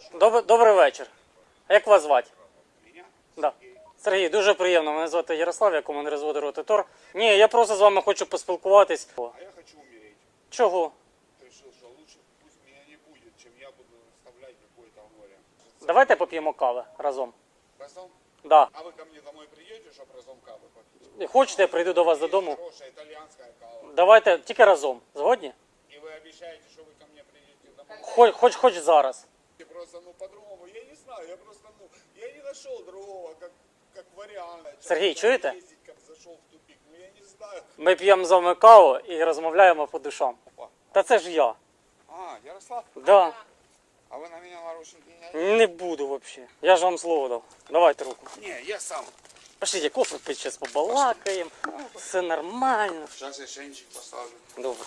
хорошо. Добрий, добрий вечір. А як вас звати? Меня? Да. Сергій, дуже приємно. Мене звати Ярослав, я командир зводу роти Тор. Ні, я просто з вами хочу поспілкуватись. А я хочу умереть. Чого? Решил, что лучше пусть меня не будет, чем я буду оставлять какое-то горе. Давайте поп'ємо кави разом. Разом? Да. А вы ко мне домой приедете, чтобы разом кавы попить? Хочете, я прийду до вас додому. Хорошая итальянская кава. Давайте тільки разом. Згодні? И вы обещаете, что вы ко мне приедете домой? Хоч, хоч, хоч зараз. Просто, ну, по-другому, я не знаю, я просто, ну, я не нашел другого, как, как варианта. Сергей, чуєте? Ездить, как зашел в тупик, ну, я не знаю. Ми п'ємо з вами каву і розмовляємо по душам. Та це ж я. А, Ярослав, Да. а вы на меня наручники не Не буду взагалі. Я ж вам слово дав. Давайте руку. Не, я сам. Пошліть, кофе пить, зараз побалакаємо. Все нормально. Сейчас я шенчик поставлю. Добре.